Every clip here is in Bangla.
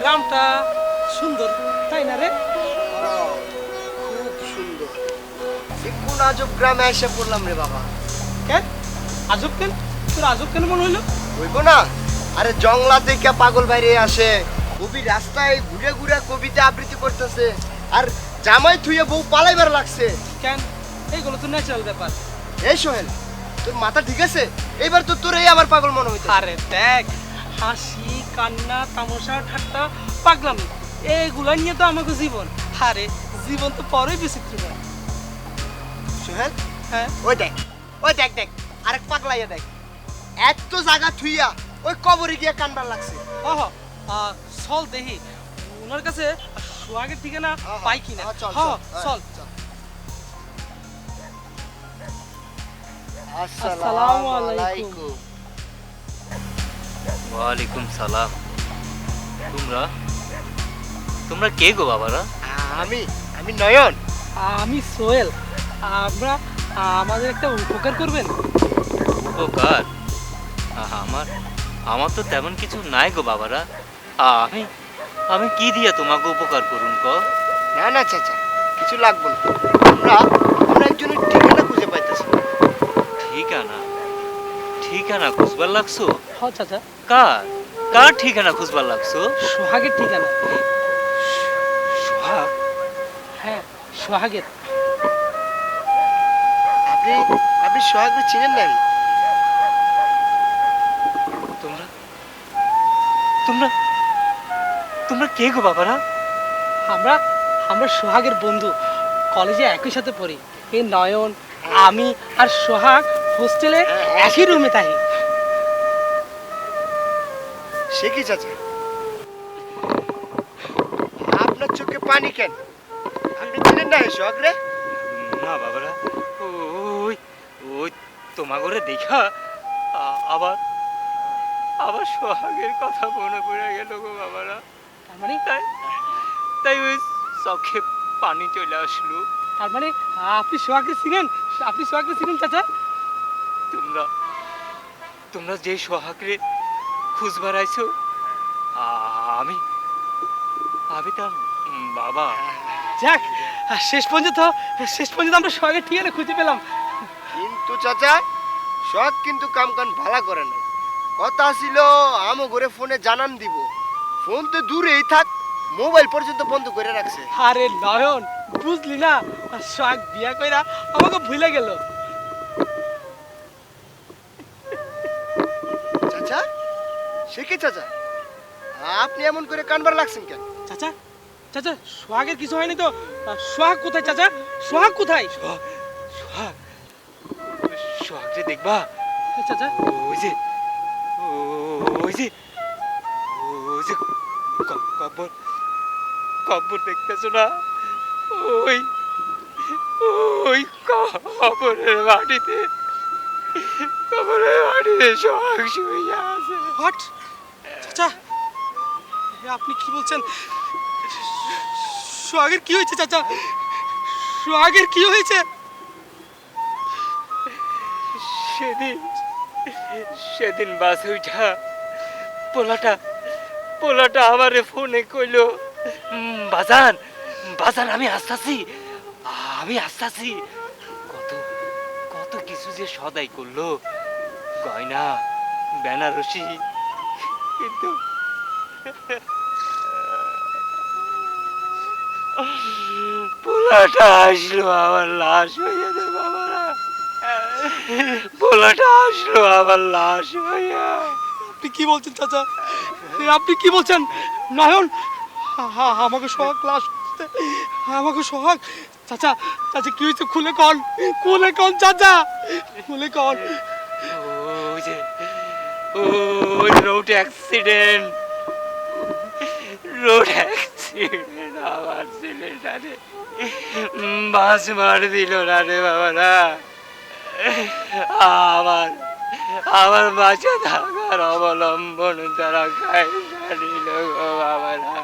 গ্রামটা সুন্দর তাই না রে খুব সুন্দর কোন আজব গ্রামে এসে পড়লাম রে বাবা। কেন আজব কেন? তোর আজব কেন মনে হইল? হইব না। আরে জংলা থেকে পাগল বাইরে আসে। কবি রাস্তায় ঘুরে ঘুরে কবিতা আবৃত্তি করতেছে। আর জামাই থুয়ে বউ পালাইবার লাগছে। কেন? এইগুলো তো ন্যাচারাল ব্যাপার। এই সোহেল তোর মাথা ঠিক আছে? এইবার তো তোর এই আমার পাগল মনে হইতে আরে দেখ হাসি কান্না তামাশা ঠাট্টা পাগলাম এইগুলো নিয়ে তো আমাকে জীবন। আরে জীবন তো পরেই বিচিত্র সোহেল? হ্যাঁ? ওই দেখ ওই দেখ দেখ আরেক পাগলাইয়া দেখ। এত জায়গা থুইয়া ওই কবরে গিয়া কানবার লাগছে। ওহ চল দেখি ওনার কাছে সোহাগের ঠিকানা পাই কিনা? হ্যাঁ, চল, চল, আসসালামু আলাইকুম। ওয়ালাইকুম সালাম। তোমরা? তোমরা কে গো বাবারা? আমি আমি নয়ন। আমি সোহেল। আমরা আমাদের একটা উপকার করবেন? উপকার? আহা, আমার আমার তো তেমন কিছু নাই গো বাবারা। আমি আমি কি দিয়া তোমাকে উপকার করুন ক না না চাচা কিছু লাগবে না। আমরা আমরা একজনের ঠিকানা খুঁজে পাইতেছি না। ঠিকানা? ঠিকানা খুঁজবার লাগছো? হ চাচা। কার? কার ঠিকানা খুঁজবার লাগছো? সোহাগের ঠিকানা। সোহাগ? হ্যাঁ সোহাগের। আপনি আপনি সোহাগকে চিনেন নাই? তোমরা তোমরা তোমরা কে গো বাবারা? আমরা আমরা সোহাগের বন্ধু। কলেজে একই সাথে পড়ি। এই নয়ন আমি আর সোহাগ হোস্টেলে একই রুমে তাই। সে কি চাচা? আপনার চোখে পানি কেন? আপনি চিনেন না এই সোহাগ রে না বাবারা। ওই ওই তোমাগরে দেখা আবার আবার সোহাগের কথা মনে পড়ে গেল গো বাবারা। তার মানে? তাই তাই ওই চোখে পানি চলে আসলো। তার মানে আপনি সোহাগকে চিনেন? আপনি সোহাগকে চিনেন চাচা? তোমরা তোমরা যে সোহাগরে খুঁজবার আইছো আমি আমি তার বাবা। যাক শেষ পর্যন্ত শেষ পর্যন্ত আমরা সোহাগের ঠিকানা খুঁজে পেলাম। কিন্তু চাচা সোহাগ কিন্তু কাম কান ভালা করে না কথা ছিল আমও ঘরে ফোনে জানান দিব। ফোন তো দূরেই থাক মোবাইল পর্যন্ত বন্ধ করে রাখছে। আরে নয়ন বুঝলি না? সোহাগ বিয়া কইরা আমাকে ভুলে গেল। সে কি চাচা? আপনি এমন করে কানবার লাগছেন কেন? চাচা চাচা সোহাগের কিছু হয়নি তো? সোহাগ কোথায় চাচা? সোহাগ কোথায়? সোহাগ সোহাগ। সোহাগরে দেখবা। চাচা। ওই যে ওই যে ওই যে ক- কব্বর কব্বর দেখতেছো না? ওই ওই কবরের মাটিতে কবরের মাটিতে সোহাগ শুয়ে আছে। হোয়াট চাচা। আপনি কি বলছেন? সোহাগের কি হয়েছে, চাচা? সোহাগের কি হয়েছে? সেদিন সেদিন বাস উঠা পোলাটা পোলাটা আমারে ফোনে কইলো বাজান বাজান, আমি আসতাছি আমি আসতাছি। কত কত কিছু যে সদাই করল। গয়না, বেনারসি কিন্তু পোলাটা আসলো আমার লাশ হয়ে যাবে বাবারা পোলাটা আসলো আমার লাশ হইয়া আপনি কি বলছেন চাচা আপনি কি বলছেন নয়ন আমাকে সোহাগ ক্লাস আমাকে সোহাগ চাচা চাচা কি হয়েছে খুলে কন খুলে কন চাচা খুলে কন ওই যে রোড অ্যাক্সিডেন্ট রোড অ্যাক্সিডেন্ট আমার ছেলেটারে বাস মার দিল না রে বাবারা। আমার আমার বাঁচে থাকার অবলম্বন তারা খাই দিল গো বাবারা।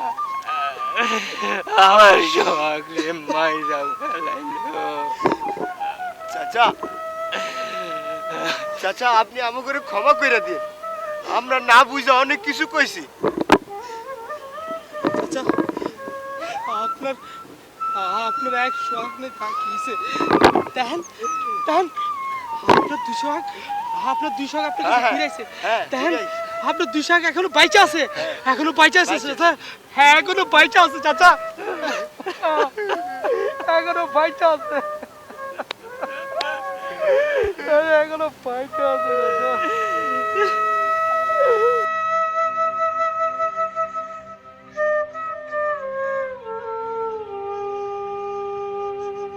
আমার সোহাগরে মাইরা ফেলাইলো। চাচা চাচা, আপনি আমাকে ক্ষমা করে দিন আমরা না বুঝা অনেক কিছু কইছি। চাচা আপনার আপনার আপনার আপনার সোহাগ আপনার হ্যাঁ, ফিরাইছে। হ্যাঁ, আপনার এখনও বাইচে আছে। এখনও বাইচে আছে চাচা। হ্যাঁ এখনও বাইচে আছে চাচা। এখনও বাইচে আছে। এখনও বাইচে আছে চাচা।